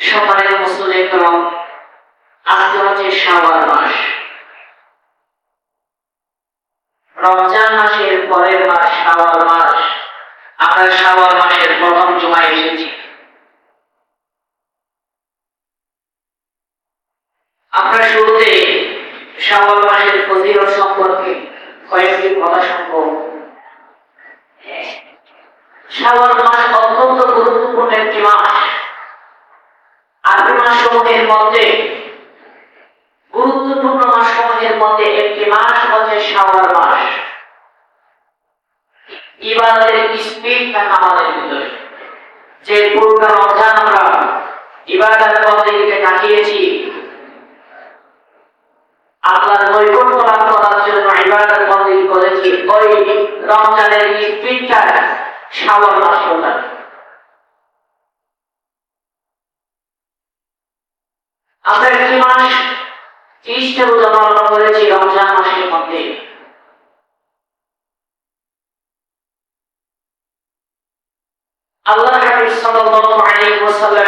সম্মানিত মুসলিম এবং আজকে হচ্ছে শাওয়াল মাস। রমজান মাসের পরের মাস শাওয়াল মাস। আমরা শাওয়াল মাসের প্রথম জুমায় এসেছি। আমরা শুরুতে শাওয়াল মাসের ফজিলত সম্পর্কে কয়েকটি কথা শুনব। শাওয়াল মাস অত্যন্ত গুরুত্বপূর্ণ একটি মাস। আরবি মাস সমূহের মধ্যে, গুরুত্বপূর্ণ মাস সমূহের মধ্যে একটি মাস হচ্ছে শাওয়াল মাস। ইবাদতের স্পিড আমাদের ভিতরে। যে পূর্ণ রমজান আমরা ইবাদত বন্দেগীতে কাটিয়েছি আল্লাহর নৈকট্য লাভ করার জন্য ইবাদত বন্দেগী করেছি। ওই রমজানের স্পিডটা শাওয়াল মাস আমরা একটি মাস ত্রিশটা রোজা করেছি রমজান মাসের মধ্যে। আল্লাহ হাবিব সাল্লাল্লাহু আলাইহি ওয়াসাল্লাম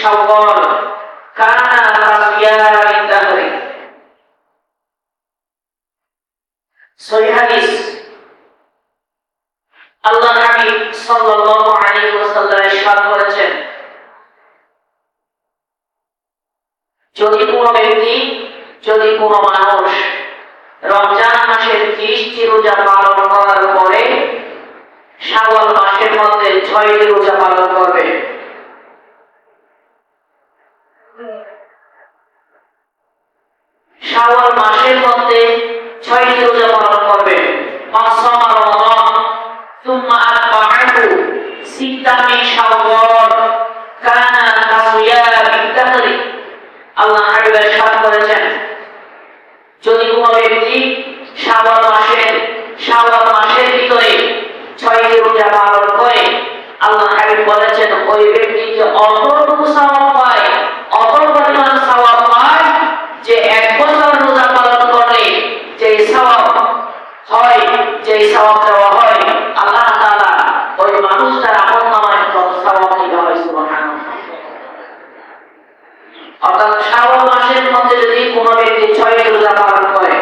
শাওয়াল কানা যদি কোনো ব্যক্তি, যদি কোনো মানুষ রমজান মাসের ত্রিশটি রোজা পালন করার পরে শাওয়াল মাসের মধ্যে ছয়টি রোজা পালন করবে শাওয়াল মাসের মধ্যে ছয়টি রোজা পালন করবে মাসামা রমাদান সুম্মা করেছেন যদি মাসের ভিতরে রোজা পালন করে আল্লাহ বলেছেন ওই ব্যক্তিকে অপর অতটুকু সওয়াব পায় অত পরিমাণ সওয়াব পায় যে এক বছর রোজা পালন করলে যে সওয়াব হয় যে সওয়াব দেওয়া হয় আল্লাহ তাআলা ওই মানুষটার আমল নামায় কত সওয়াব দিতে হয় সুবহানাল্লাহ অর্থাৎ শ্রাবণ মাসের মধ্যে যদি কোনো ব্যক্তি ছয়টি রোজা পালন করে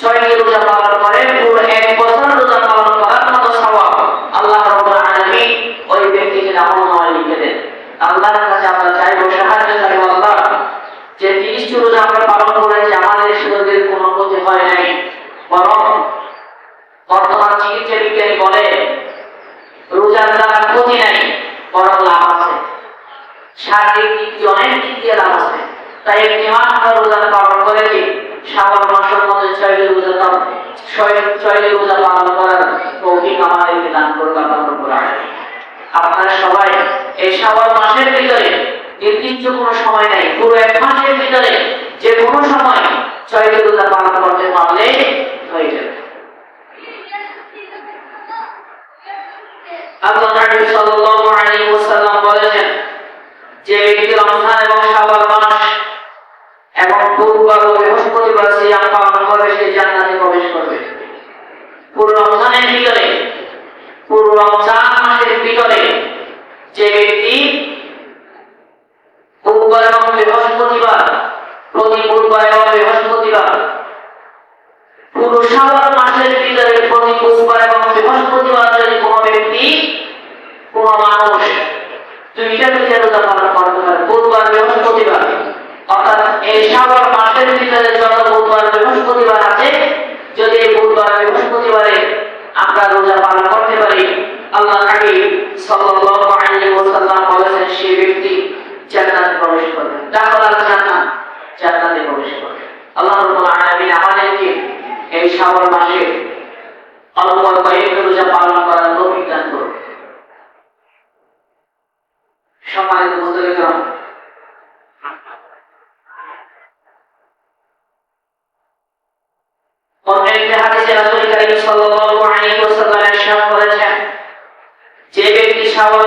ছয়টি রোজা পালন করে পুরো এক বছর রোজা পালন করার মতো স্বভাব আল্লাহ রব্বুল আলামিন ওই ব্যক্তিকে আমল নামায় লিখে দেন আল্লাহর কাছে আমরা চাইব সাহায্য চাইব আল্লাহ যে তিরিশটি রোজা আমরা পালন করেছি আমাদের শরীরের কোনো ক্ষতি হয় নাই বরং বর্তমান চিকিৎসা বিজ্ঞানী বলে রোজার দ্বারা ক্ষতি নাই বরং লাভ আছে শারীরিক আপনারা সবাই এই শ্রাবণ মাসের ভিতরে, নির্দিষ্ট কোনো সময় নাই, পুরো এক মাসের ভিতরে যে কোনো সময় ছয়টি রোজা পালন করতে পারলে হয়ে যাবে। আল্লাহ নবী সাল্লাল্লাহু আলাইহি ওয়াসাল্লাম যে ব্যক্তি রমজান এবং শাওয়াল মাস এবং বুধবার ও বৃহস্পতিবার সিয়াম পালন করবে সে জান্নাতে প্রবেশ করবে। পুরো রমজানের ভিতরে, পুরো রমজান মাসের ভিতরে যে ব্যক্তি বুধবার এবং বৃহস্পতিবার, প্রতি বুধবার এবং বৃহস্পতিবার পুরো শাওয়াল মাসের ভিতরে প্রতি বুধবার এবং বৃহস্পতিবার যদি কোনো ব্যক্তি, কোনো মানুষ দুইটা রোজা পালন করতে পারে বুধবার বৃহস্পতিবার। অর্থাৎ এই শ্রাবণ মাসের ভিতরে যত বুধবার বৃহস্পতিবার আছে। যদি বুধবার বৃহস্পতিবারে আমরা রোজা পালন করতে পারি, আল্লাহ হাবিব সাল্লাল্লাহু আলাইহি ওয়াসাল্লাম বলেছেন, সেই ব্যক্তি জান্নাতে প্রবেশ করবে। দাখালাল জান্নাত, জান্নাতে প্রবেশ করবে। আল্লাহ রাব্বুল আলামিন আমাদেরকে এই শ্রাবণ মাসে অল্প কয়েকটি রোজা পালন করার তৌফিক দান করুন সম্মানিত মুসলিম অন্য একটি হাদিসে রাসূল করিম সাল্লাল্লাহু আলাইহি ওয়াসাল্লাম ইরশাদ করেছেন যে ব্যক্তি শ্রাবণ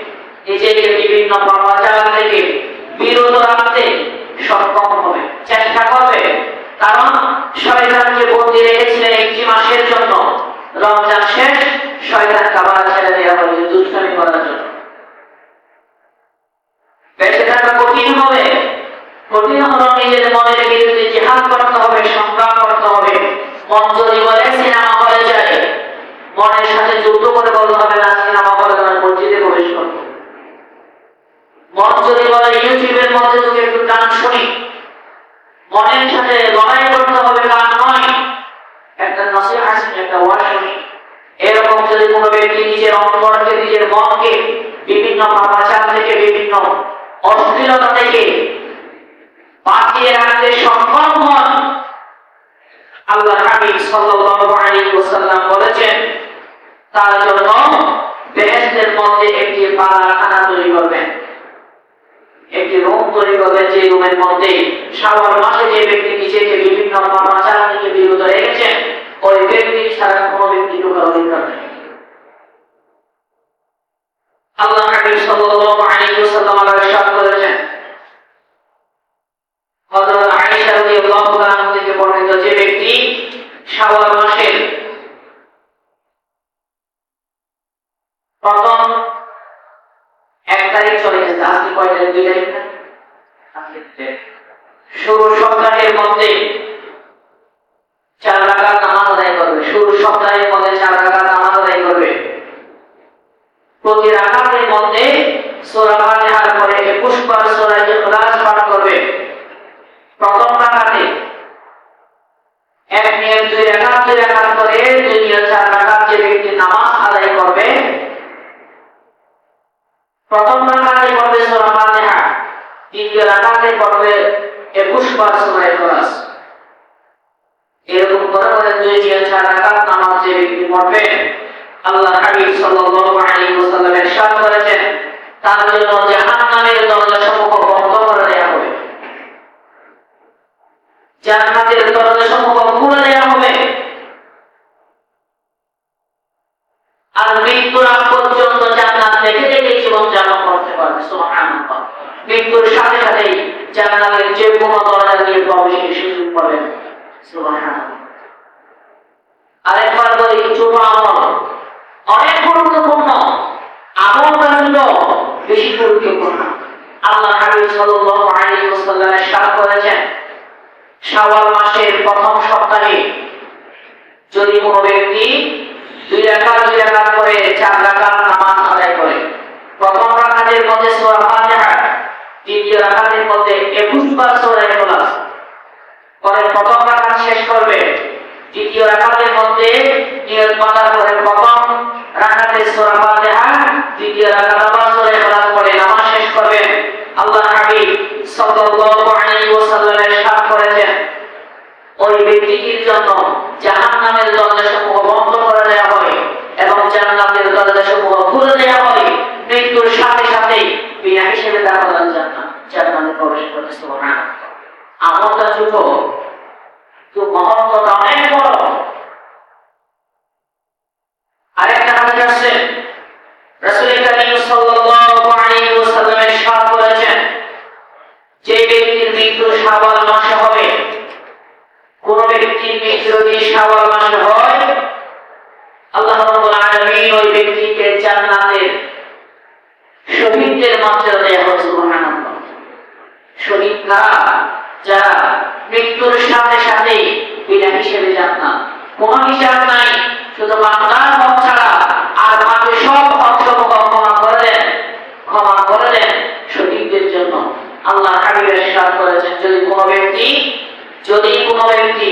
নিজেকে বিভিন্ন পাপাচার থেকে বিরত রাখতে সক্ষম হবে, চেষ্টা করবে। কারণ শয়তানকে বন্দি রেখেছিলেন একটি মাসের জন্য, রমজান শেষ, শয়তান কাবার ছেড়ে দেওয়া হয়েছে দুষ্টামি করার জন্য। বেঁচে থাকা কঠিন হবে। কঠিন হলো নিজের মনের বিরুদ্ধে জিহাদ করতে হবে, সংগ্রাম করতে হবে মন যদি বলে সিনেমা হলে যায় মনের সাথে যুদ্ধ করে বলতে হবে না সিনেমা হলে তোমার মসজিদে প্রবেশ করব মন যদি বলে ইউটিউবের মধ্যে তুমি একটু গান শুনি মনের সাথে লড়াই করতে হবে গান নয় একটা নসিহা শুনি একটা ওয়াজ শুনি এরকম যদি কোনো ব্যক্তি নিজের অন্তরকে নিজের মনকে বিভিন্ন পাপাচার থেকে, বিভিন্ন অশ্লীলতা থেকে। বাঁচিয়ে রাখতে সক্ষম হন। আল্লাহ হাবিব সাল্লাল্লাহু আলাইহি ওয়াসাল্লাম বলেছেন, তার জন্য বেহেশতের মধ্যে একটি পালাখানা তৈরি করবেন। একটি রুম তৈরি করবেন যে রুমের মধ্যে শাওয়াল মাসে যে ব্যক্তি নিজেকে বিভিন্ন পাপাচার থেকে বিরত রেখেছেন, ওই ব্যক্তি ছাড়া কোনো ব্যক্তি ঢোকার অধিকার নেই। আল্লাহ হাবিব সাল্লাল্লাহু আলাইহি ওয়াসাল্লাম ইরশাদ করেছেন। হযরত আয়েশা রাদিয়াল্লাহু তাআলা থেকে বর্ণিত যে ব্যক্তি শাওয়াল মাসের প্রথম এক তারিখ চলে গেছে আজকে কয় তারিখ? দুই তারিখ না? সপ্তাহের মধ্যে চার রাকাত নামাজ আদায় করবে। শুরু সপ্তাহের মধ্যে চার রাকাত নামাজ আদায় করবে প্রতি রাকাতের মধ্যে সূরা ফাতিহার পরে 21 বার সূরা ইখলাস পাঠ করবে প্রথম রাকাতে এক নিয়ত দুই রাকাত দুই রাকাত করে দুই নিয়ত চার রাকাত যে ব্যক্তি নামাজ আদায় করবে প্রথম রাকাতে পড়বে সূরা ফাতিহা দ্বিতীয় রাকাতে পড়বে 21 বার সূরা ইখলাস এরকম করে করে দুই নিয়ত চার রাকাত নামাজ যে ব্যক্তি পড়বে আল্লাহ হাবিব সাল্লাল্লাহু আলাইহি ওয়াসাল্লাম ইরশাদ করেছেন তার জন্য জাহান্নামের দরজাসমূহ বন্ধ করে দেওয়া হবে। জান্নাতের দরজাসমূহ খুলে দেওয়া হবে। আর মৃত্যুর আগ পর্যন্ত জান্নাত দেখে দেখে জীবন যাপন করতে পারবে, সুবহানাল্লাহ। মৃত্যুর সাথে সাথেই জান্নাতের যে কোনো দরজা দিয়ে প্রবেশের সুযোগ আরেকবার বলি ছোট আমল অনেক গুরুত্বপূর্ণ। আমল বেশি গুরুত্বপূর্ণ আল্লাহ হাবিব সাল্লাল্লাহু আলাইহি ওয়াসাল্লাম ইরশাদ করেছেন। শাওয়াল মাসের প্রথম সপ্তাহে যদি কোনো ব্যক্তি দুই রাকাত দুই রাকাত করে চার রাকাত নামাজ আদায় করে, প্রথম রাকাতের মধ্যে সূরা ফাতিহা দ্বিতীয় রাকাতের মধ্যে 21 বার সূরা ইখলাস পরে প্রথম রাকাত শেষ করবে দ্বিতীয় রাকাতের মধ্যে নিয়ত বাঁধার পরে প্রথম রাকাতে সূরা ফাতিহা দ্বিতীয় রাকাত আবার করবেন। আল্লাহ হাবিব সাল্লাল্লাহু আলাইহি ওয়াসাল্লাম ইরশাদ করেছেন। ওই ব্যক্তিটির জন্য জাহান্নামের বন্ধ করে দেওয়া হয় এবং জান্নাতের খুলে দেওয়া হয় মৃত্যুর সাথে সাথে হিসেবে জান্নাত। জান্নাতে প্রবেশ সুবহানাল্লাহ। তো মহত্বটা অনেক বড়। আরেকটা হাদিস আছে। রাসূল সাল্লাল্লাহু আলাইহি ওয়াসাল্লাম শাওয়াল মাসে হয়, আল্লাহ রাব্বুল আলামিন ওই ব্যক্তিকে জান্নাতের শহীদদের মর্যাদা দেয়া হয় সুবহানাল্লাহ। শহীদরা যারা মৃত্যুর সাথে সাথে বিনা হিসেবে জান্নাত। কোনো হিসাব নাই, শুধু বান্দার মত ছাড়া আর মাকে সব অক্ষমতা ক্ষমা করে দেন, ক্ষমা করে দেন শহীদদের জন্য। আল্লাহ হাবিবের সাথ করেছেন, যদি কোনো ব্যক্তি যদি কোনো ব্যক্তি